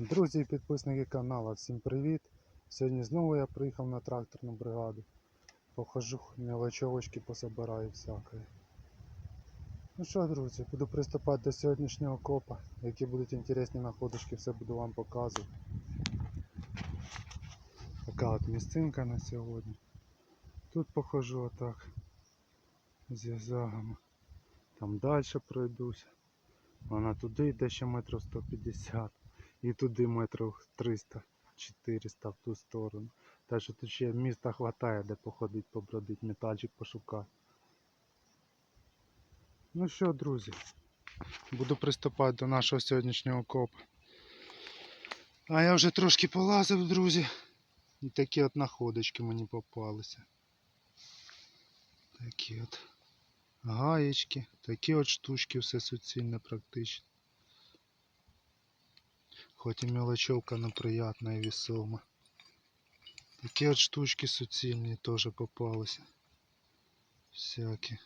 Друзі і підписники каналу, всім привіт! Сьогодні знову я приїхав на тракторну бригаду. Похожу мелочовочки пособираю всякої. Ну що, друзі, буду приступати до сьогоднішнього копа. Які будуть інтересні находочки, все буду вам показувати. Така от місцинка на сьогодні. Тут похожу отак. З язагами. Там далі пройдуся. Вона туди йде ще метрів 150 і туди метрів 300-400 в ту сторону. Так що тут ще міста хватає, де походить, побродить, метальчик пошукати. Ну що, друзі, буду приступати до нашого сьогоднішнього копа. А я вже трошки полазив, друзі. І такі от находочки мені попалися. Такі от гаєчки, такі от штучки, все суцільне практично. Хоть і мелочевка, но приятна і весома. Такі от штучки суцільні теж попалися. Всякі.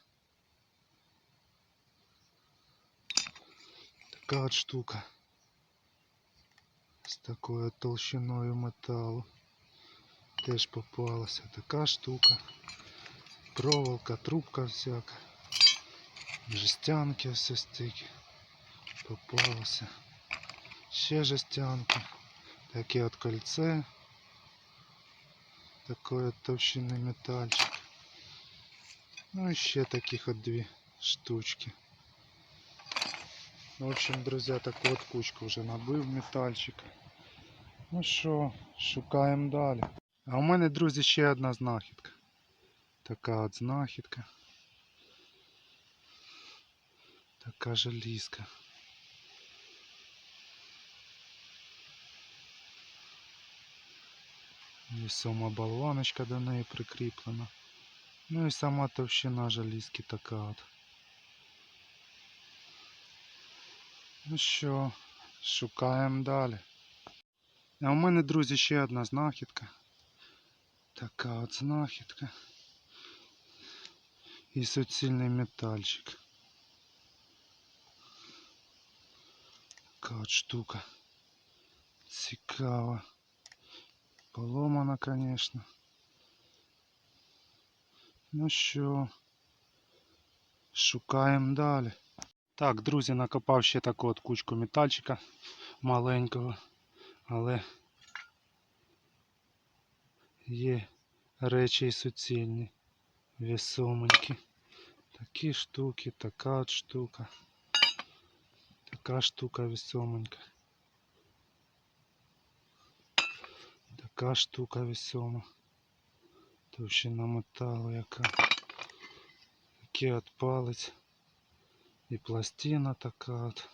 Така от штука. З такою от толщиною металу. Теж попалася. Така штука. Проволока, трубка всяка. Жестянки все стільки. Попалося. Ще жестянки. Таке от кольце. Такой от товщины метальчик. Ну и ще таких от две штучки. В общем, друзья, такую от кучку вже набив метальчика. Ну що, шукаємо далі. А у мене, друзі, ще одна знахідка. Така от знахідка. Така желізка. І сама болваночка до неї прикріплена. Ну і сама товщина желізки така от. Ну що, шукаємо далі. А у мене, друзі, ще одна знахідка. Така от знахідка. І суцільний метальчик. Така от штука. Цікава. Поломана, конечно. Ну що, шукаємо далі. Так, друзі, накопав ще таку от кучку метальчика маленького, але є речі і суцільні, весоменькі. Такі штуки, така от штука. Така штука весоменька. Така штука весома. Товщина металу яка. Такий от палець. І пластина така от.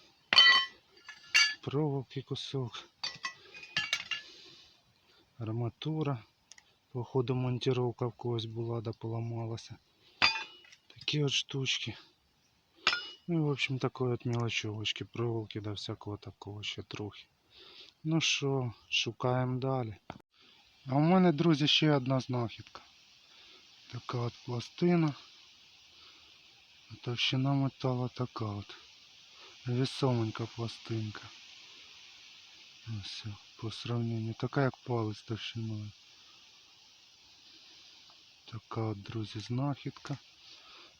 Проволоки кусок. Арматура. Походу монтировка в когось була да поламалася. Такі от штучки. Ну і в общем такої от мелочевочки, проволоки да всякого такого ще трохи. Ну що, шукаємо далі. А у мене, друзі, ще одна знахідка. Така от пластина. Товщина металу така от. Весоменька пластинка. Ось по сравненню. Така як палець товщиною. Така от, друзі, знахідка.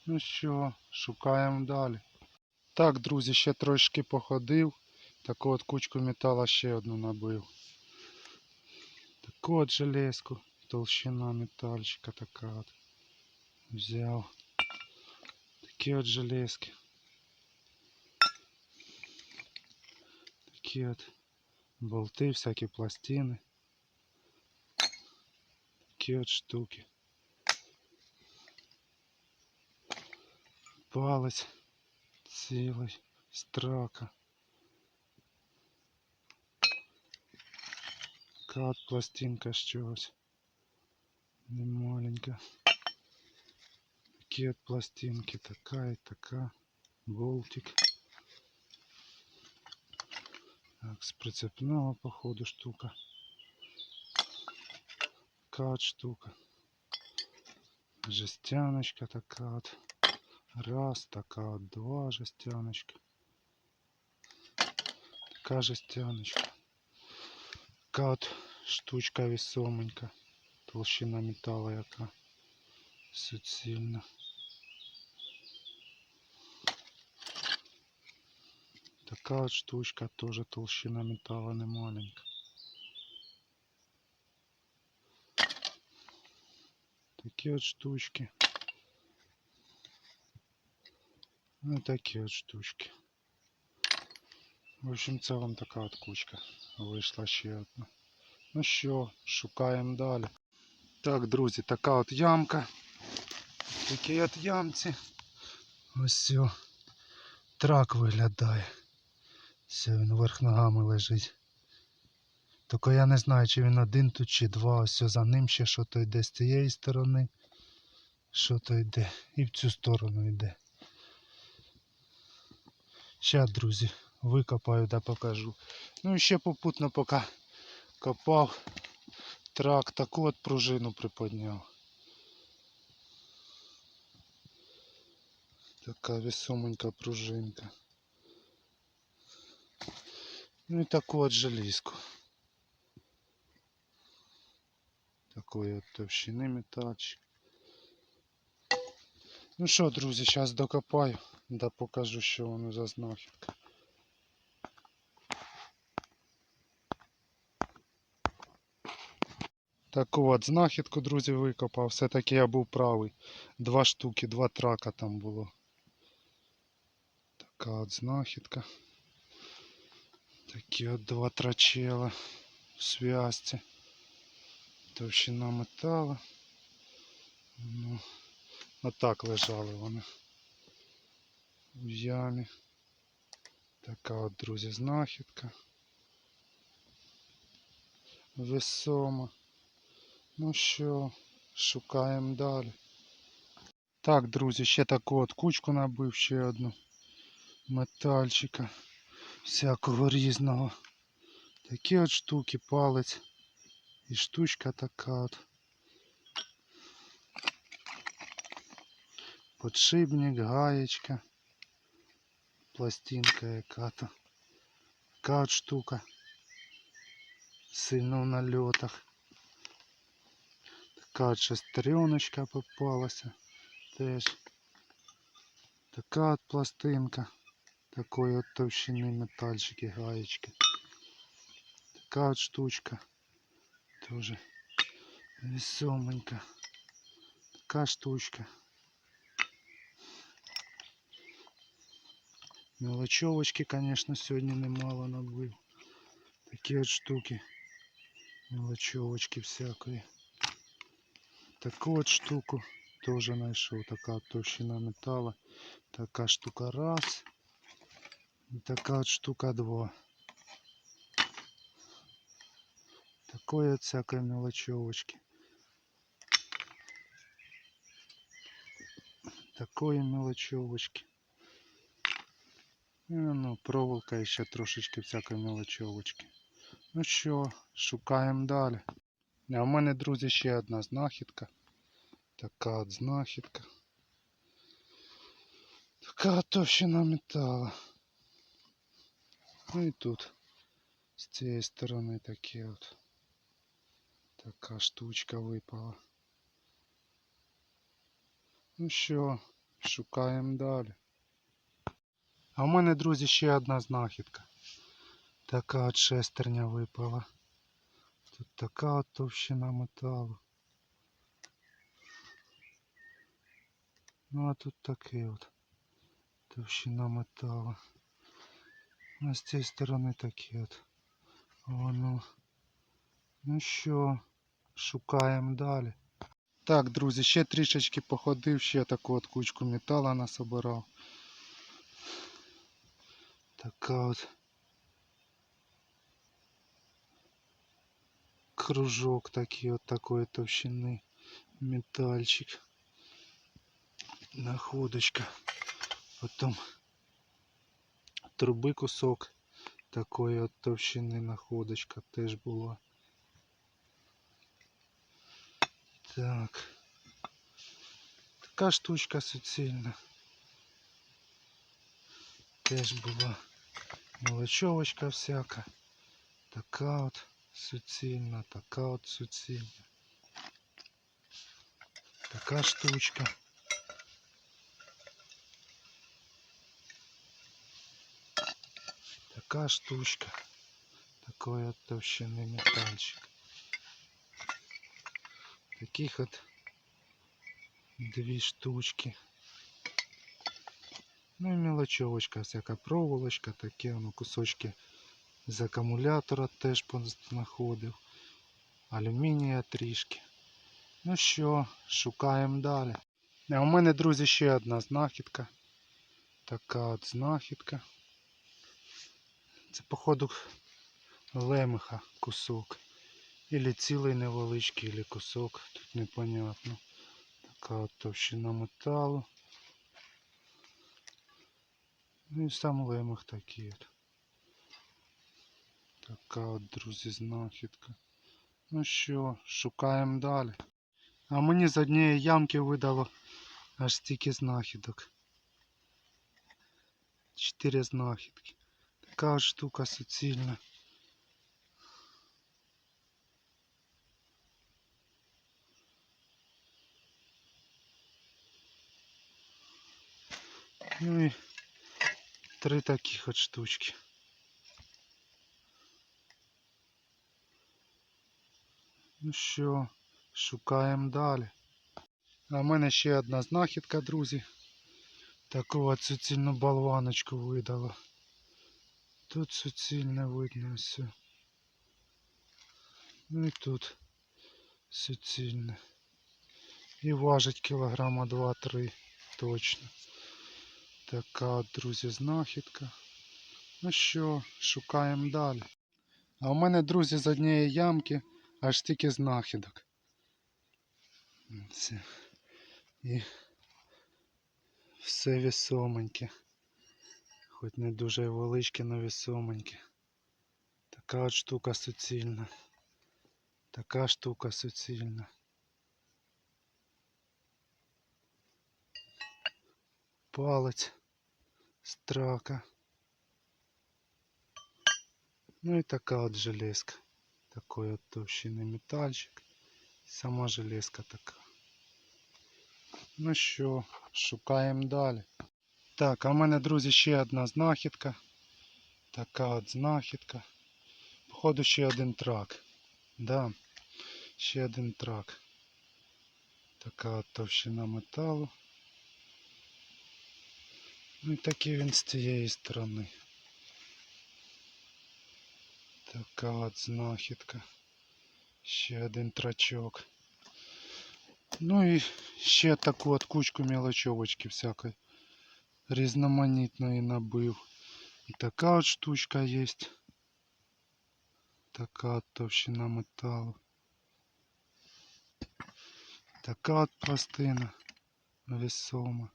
Ну що, шукаємо далі. Так, друзі, ще трошки походив. Таку от кучку металу ще одну набив. Таку от железку, толщина метальчика така от. Взяв. Такі от железки. Такі от болти, всякі пластини. Такі от штуки. Палець цілий, страка. Така пластинка з чогось. Не маленька. Такі пластинки, така і така. Болтик. Так, з прицепного походу штука. Така от штука. Жестяночка така от. Раз, така от, два жестяночка. Така жестяночка. Така от штучка весоменька. Толщина металу яка суцільна. Така от штучка теж толщина металу не маленька. Такі от штучки. Ну такі от штучки. В общем, це вам така от кучка. Вийшла ще одна. Ну що, шукаємо далі. Так, друзі, така от ямка. Такі от ямці. Ось все. Трак виглядає. Все, він вверх ногами лежить. Тільки я не знаю, чи він один тут, чи два. Ось за ним ще що то йде з цієї сторони. Що то йде. І в цю сторону йде. Ща, друзі, викопаю да покажу. Ну і ще попутно поки копав. Трак таку от пружину приподняв. Така весоменька пружинка. Ну і таку от желізку. Такої от товщини метальчик. Ну що, друзі, зараз докопаю, да покажу, що воно за знахідка. Таку от знахідку, друзі, викопав. Все-таки я був правий. Два штуки, два трака там було. Така от знахідка. Такі от два трачела в зв'язці. Товщина металу. Ну, отак лежали вони. В ямі. Така от, друзі, знахідка. Весома. Ну що, шукаємо далі. Так, друзі, ще таку от кучку набив, ще одну метальчика. Всякого різного. Такі от штуки, палець. І штучка така от. Подшипник, гаєчка. Пластинка яка-то. Така от штука. Сильно в нальотах. Така шестереночка попалася. Теж. Така от пластинка. Такої от товщини метальчики, гаєчки. Така от штучка. Тоже весоменька. Така штучка. Мелочевочки, конечно, сегодня немало набив. Такі от штуки. Мелочевочки всякої. Таку от штуку тоже знайшов. Така товщина металла. Така штука раз. І така от штука два. Такой от всякой мелочевочки. Такої мелочевочки. І, Ну, проволока і ще трошечки всякої мелочевочки. Ну що, шукаємо далі. А в мене, друзі, ще одна знахідка. Така от знахідка. Така от товщина металу. Ну і тут. З цієї сторони такі от. Така штучка випала. Ну що, шукаємо далі. А в мене, друзі, ще одна знахідка. Така от шестерня випала. Тут така от товщина металу. Ну а тут такий от товщина металу. А з цієї сторони такі от. Воно. Ну що, шукаємо далі. Так, друзі, ще трішечки походив, ще таку от кучку металу насобирав. Така от кружок такий от такої товщини. Метальчик. Находочка. Потім труби кусок такої от товщини находочка теж була. Так. Така штучка суцільна. Теж була мелочовочка всяка. Така от суцільна, така от суцільна. Така штучка. Така штучка. Такой от товщины метальчик. Таких от две штучки. Ну и мелочевочка, всяка проволочка, такі ну, кусочки з акумулятора теж знаходив. Алюмінія трішки. Ну що, шукаємо далі. А у мене, друзі, ще одна знахідка. Така от знахідка. Це, походу, лемеха кусок. Или цілий невеличкий, или кусок. Тут непонятно. Така от товщина металу. Ну і сам лемех такий. от. Така от, друзі, знахідка. Ну що, шукаємо далі. А мені з однієї ямки видало аж стільки знахідок. Чотири знахідки. Така штука суцільна. Ну і три таких от штучки. Ну що, шукаємо далі. А в мене ще одна знахідка, друзі. Таку от суцільну болваночку видала. Тут суцільне видно все. Ну і тут суцільне. І важить кілограма 2-3 точно. Така друзі, знахідка. Ну що, шукаємо далі. А у мене, друзі, з однієї ямки аж тільки знахідок. Все. І все вісоменьке. Хоч не дуже величке, але вісоменьке. Така от штука суцільна. Така штука суцільна. Палець страка. Ну і така от железка. Такой от товщини метальчик. Сама железка така. Ну що, шукаємо далі. Так, а в мене, друзі, ще одна знахідка. Така от знахідка. Походу ще один трак. Да, ще один трак. Така от товщина металу. Ну і такий він з цієї сторони. Така от знахідка. Ще один трачок. Ну і ще таку от кучку мелочовочки всякої різноманітної набив. І така от штучка є. Така от товщина металу. Така от пластина весома.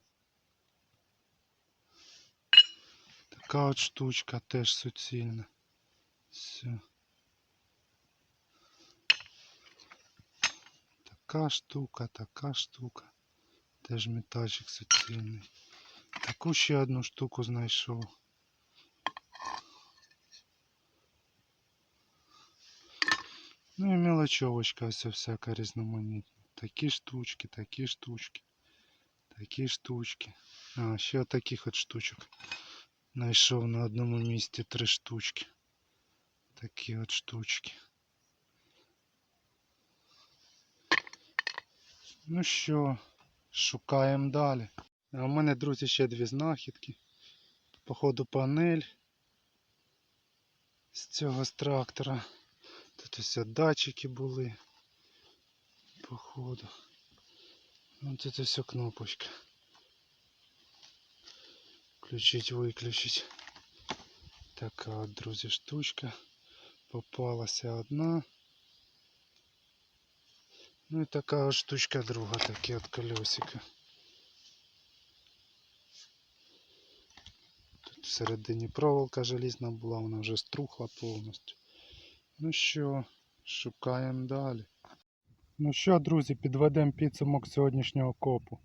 Така от штучка теж суцільна. Все. Така штука, така штука. Теж метальчик суцільний. Таку ще одну штуку знайшов. Ну і мелочовочка ось всяка різноманітна. Такі штучки, такі штучки, такі штучки. А, ще таких от штучок. Знайшов на одному місці три штучки. Такі от штучки. Ну що, шукаємо далі. А у мене, друзі, ще дві знахідки. Походу панель з цього з трактора. Тут ось датчики були. Походу. Ось тут ось кнопочка. Включить, виключить. Така от, друзі, штучка. Попалася одна. Ну і така штучка друга, такі от колесика. Всередині проволока желізна була, вона вже струхла повністю. Ну що, шукаємо далі. Ну що, друзі, підведемо підсумок сьогоднішнього копу.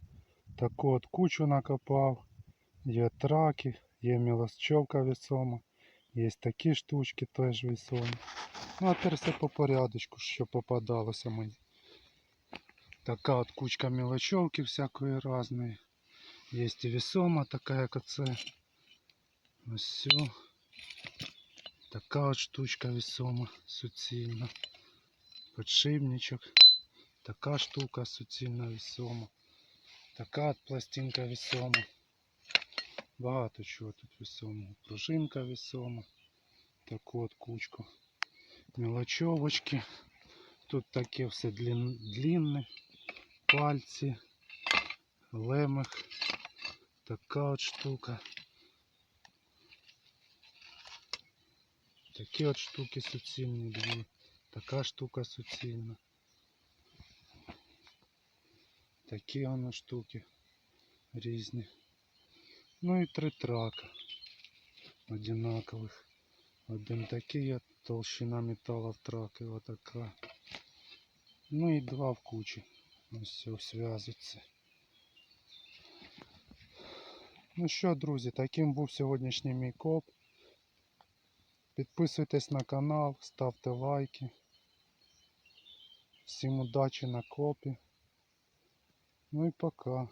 Таку от кучу накопав. Є траки, є мілосчовка весома, є такі штучки теж весомі. Ну а тепер все по порядочку, що попадалося мені. Така от кучка мелочевки всякої разної. Є і весома така, як оце. Ось все. Така от штучка весома, суцільна. Подшипничок. Така штука суцільна весома. Така от пластинка весома. Багато чого тут весомого. Пружинка весома. Таку от кучку. Мелочевочки. Тут таке все длін, длінне. Пальці. Лемех. Така от штука. Такі от штуки суцільні дві. Така штука суцільна. Такі воно штуки різні. Ну і три трака одинакових. Один такий, а толщина металла в траки отака. Ну і два в кучі. Ось все зв'язується. Ну що, друзі, таким був сьогоднішній мій коп. Підписуйтесь на канал, ставте лайки. Всім удачі на копі. Ну і пока.